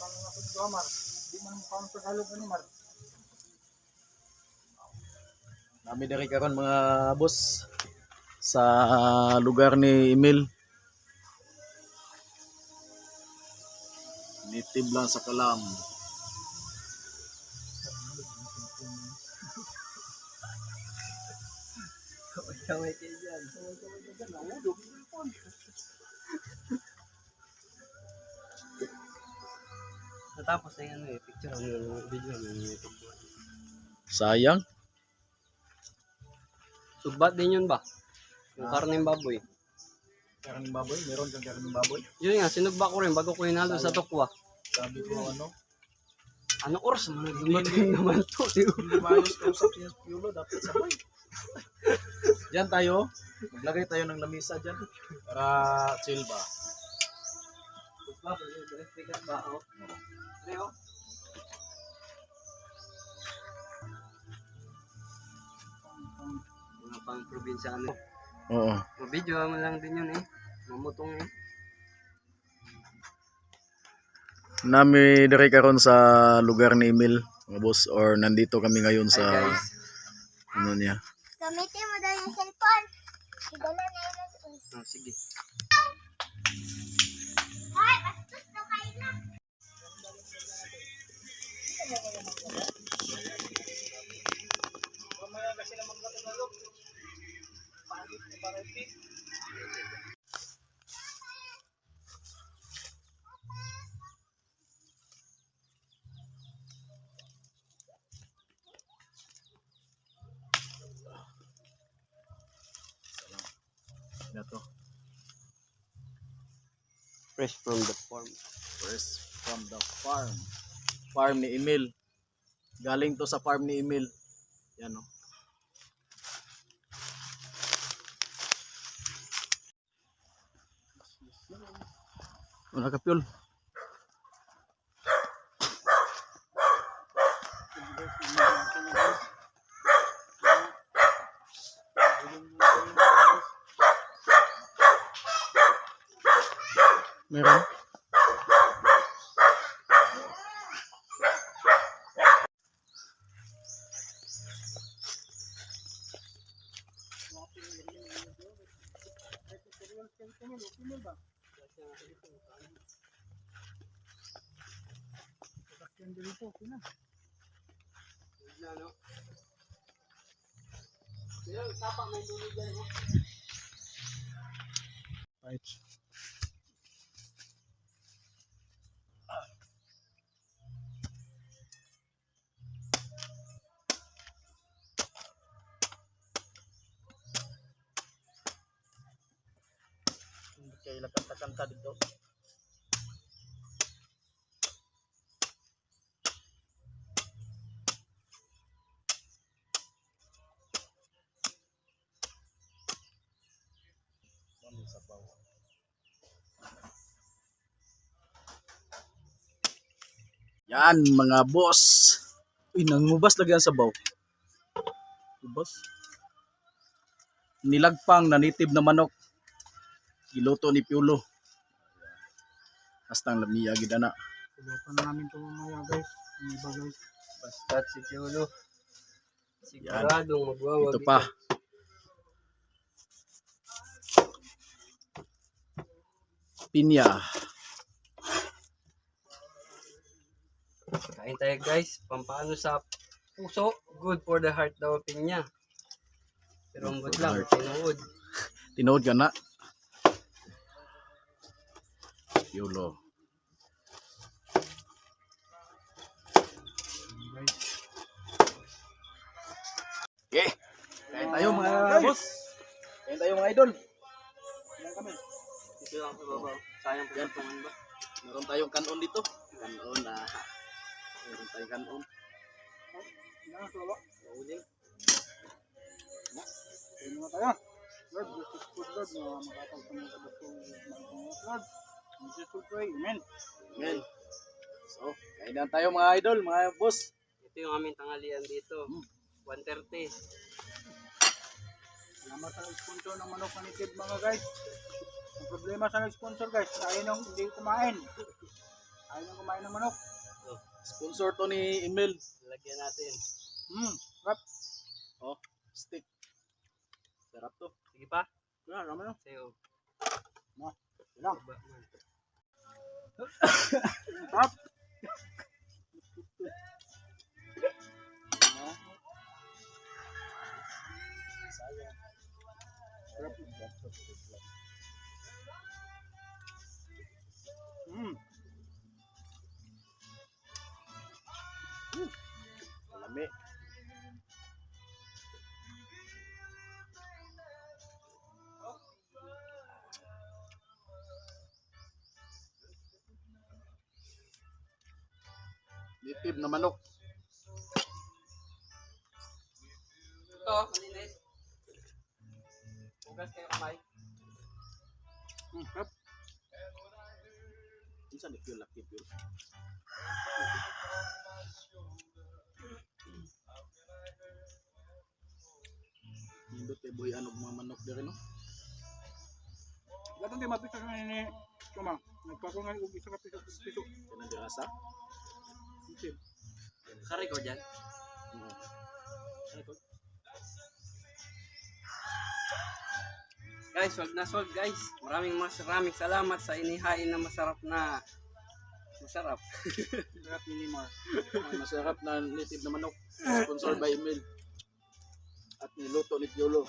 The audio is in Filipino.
Kung nga sa ito, Mar. Di man mo kaon Tagalog ano, Mar. Nami diri karon mga boss sa lugar ni Emil. Native lang sa Kalam. Kamay kayo dyan. Natapos na yan eh. Picture ang video ng YouTube. Sayang. Subat din yun ba? Yung Ah. karne ng baboy. Karning baboy, meron kang karning baboy. Yun nga, sinugba ko rin bago ko hinalo sa tukwa. Sabi ko ano, Ano oras mo nagdumating naman to? hindi maayos kausap si Piolo, dapat sabay. Diyan tayo, maglagay tayo ng lamisa dyan para chill ba. Sugba, pikas ba ako? Probinsya ano. Oo. Video mo lang din yun eh. Mamutong eh. Nami diri karon sa lugar ni Emil, mga boss, or nandito kami ngayon Hi sa guys. ano niya. Gamitin mo daw yung cellphone. Idala na yun. Oh, sige. Ito. Fresh from the farm. First from the farm. Farm ni Emil. Galing to sa farm ni Emil. Yan oh. o. Wala ka piyol. Meron? Yan dito, okay na. Ano? Yung tapak may dulo dyan. oh. Right. Hindi kayo kanta-kanta dito. Yan mga boss. Uy, nangubas lagi ang sabaw. Ubas. Nilagpang na native na manok. Giluto ni Piolo. Hastang lamiya gid na. Pilotan namin ito mamaya guys. Ang iba guys. Basta't si Piolo. Siguradong magwawag. Ito pa. Pinya. Kain tayo guys. Pampaano sa puso. Good for the heart daw pinya. Pero ang good lang. Tinuod. Tinood ka na. Piolo. Okay. Kain tayo mga boss. Kain tayo mga idol. Kami? Ito lang sa baba. Sayang po yung tungan ba? Meron tayong kanon dito. Kanon na. Meron tayong kanon. Yan. Lord, us food, Lord, na makatag sa gusto Lord, Jesus pray, Amen. Amen. So, kain na tayo mga idol, mga boss. Ito yung aming tanghalian dito. 130. Salamat sa sponsor ng manok manitid mga guys. Ang problema sa nag-sponsor guys, ayaw nang hindi kumain. Ayaw nang kumain ng manok. Sponsor to ni Emil. Lagyan natin. Hmm. Rap. Oh, stick. Sarap to. Sige pa. Kaya, rama na. Sayo. Lang. Man. Rap. Hmm. Malami. Native na manok. Ito, malinis. Hugas kayo kamay. Hmm. Rap. Isa ni Pure Lucky Pure. Nindot kay buhi anog mga manok diri no. Gatong di mapisa sa ni Kuma. Nagpakungan og isa ka piso piso. Kana dira sa. Okay. Naka-record yan. Oo. Guys, wag na solve guys. Maraming maraming salamat sa inihain na masarap na masarap. Rap ni Limar. Masarap na native na manok. Sponsored by Emil. At niluto ni Piolo.